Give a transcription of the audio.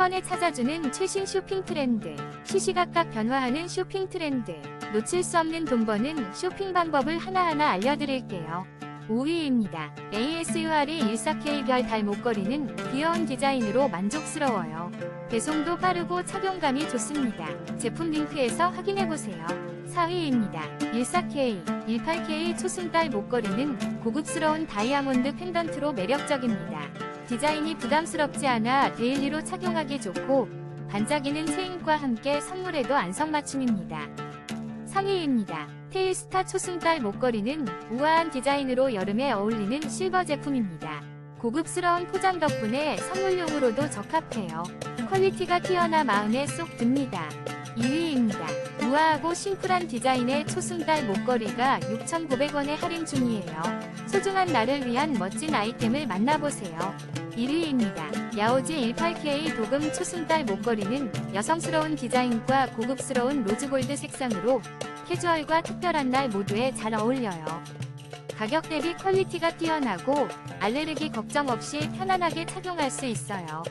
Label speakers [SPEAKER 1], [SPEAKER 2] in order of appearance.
[SPEAKER 1] 번에 찾아주는 최신 쇼핑 트렌드. 시시각각 변화하는 쇼핑 트렌드. 놓칠 수 없는 돈 버는 쇼핑 방법을 하나하나 알려드릴게요. 5위입니다. ASUR의 14K 별 달 목걸이는 귀여운 디자인으로 만족스러워요. 배송도 빠르고 착용감이 좋습니다. 제품 링크에서 확인해보세요. 4위입니다. 14K, 18K 초승달 목걸이는 고급스러운 다이아몬드 펜던트로 매력적입니다. 디자인이 부담스럽지 않아 데일리로 착용하기 좋고 반짝이는 체인과 함께 선물에도 안성맞춤입니다. 3위입니다. 테일스타 초승달 목걸이는 우아한 디자인으로 여름에 어울리는 실버 제품입니다. 고급스러운 포장 덕분에 선물용으로도 적합해요. 퀄리티가 뛰어나 마음에 쏙 듭니다. 2위입니다. 우아하고 심플한 디자인의 초승달 목걸이가 6,900원에 할인 중이에요. 소중한 나를 위한 멋진 아이템을 만나보세요. 1위입니다. 야오지 18K 도금 초승달 목걸이는 여성스러운 디자인과 고급스러운 로즈골드 색상으로 캐주얼과 특별한 날 모두에 잘 어울려요. 가격 대비 퀄리티가 뛰어나고 알레르기 걱정 없이 편안하게 착용할 수 있어요.